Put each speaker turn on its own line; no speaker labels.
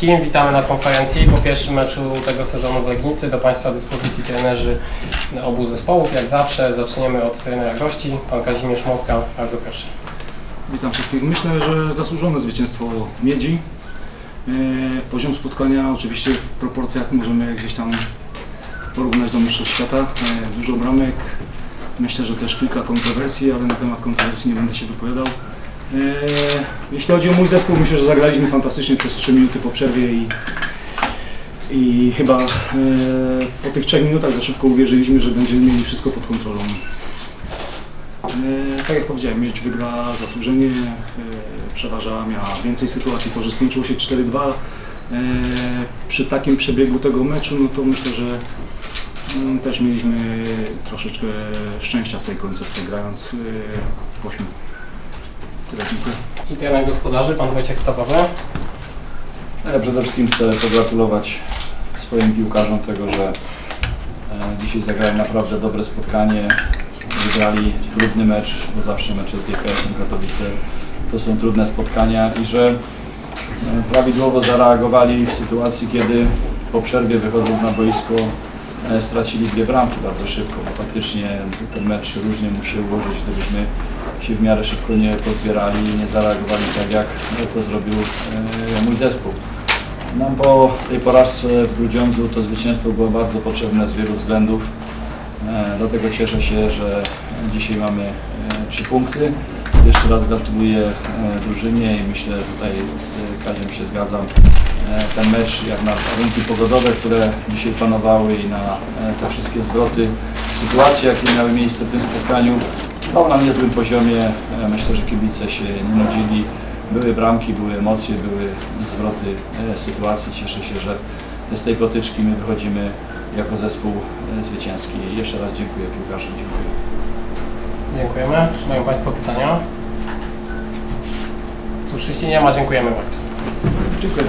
wszystkim, witamy na konferencji po pierwszym meczu tego sezonu w Legnicy. Do Państwa dyspozycji trenerzy obu zespołów. Jak zawsze zaczniemy od trenera gości, Pan Kazimierz Moska, bardzo proszę.
Witam wszystkich. Myślę, że zasłużone zwycięstwo Miedzi. E, Poziom spotkania oczywiście w proporcjach możemy gdzieś tam porównać do Mistrzostw Świata. E, Dużo bramek. Myślę, że też kilka kontrowersji, ale na temat kontrowersji nie będę się wypowiadał. E, Jeśli chodzi o mój zespół, myślę, że zagraliśmy fantastycznie przez 3 minuty po przerwie i, i chyba e, po tych 3 minutach za szybko uwierzyliśmy, że będziemy mieli wszystko pod kontrolą. E, Tak jak powiedziałem, mieć wygra zasłużenie, przeważa, miała więcej sytuacji, to, że skończyło się 4-2. e, Przy takim przebiegu tego meczu, no to myślę, że też mieliśmy troszeczkę szczęścia w tej końcówce grając w ośmiu. Tyle, dziękuję.
I trener gospodarzy, Pan Wojciech Stawowy.
Ja przede wszystkim chcę pogratulować swoim piłkarzom tego, że e, dzisiaj zagrali naprawdę dobre spotkanie. Wygrali trudny mecz, bo zawsze mecze z GKS-em Katowice to są trudne spotkania i że e, prawidłowo zareagowali w sytuacji, kiedy po przerwie wychodząc na boisko stracili dwie bramki bardzo szybko, bo faktycznie ten mecz różnie mógł się ułożyć, gdybyśmy się w miarę szybko nie pozbierali i nie zareagowali tak, jak to zrobił e, mój zespół. Nam po tej porażce w Grudziądzu to zwycięstwo było bardzo potrzebne z wielu względów. E, Dlatego cieszę się, że dzisiaj mamy e, trzy punkty. Jeszcze raz gratuluję e, drużynie i myślę, że tutaj z Kaziem się zgadzam. E, Ten mecz, jak na warunki pogodowe, które dzisiaj panowały i na e, te wszystkie zwroty sytuacji, jakie miały miejsce w tym spotkaniu, stał na niezłym poziomie. Myślę, że kibice się nie nudzili. Były bramki, były emocje, były zwroty sytuacji. Cieszę się, że z tej potyczki my wychodzimy jako zespół zwycięski. Jeszcze raz dziękuję piłkarzom. Dziękuję.
Dziękujemy. Czy mają Państwo pytania? Ma, dziękujemy bardzo.
Dziękuję.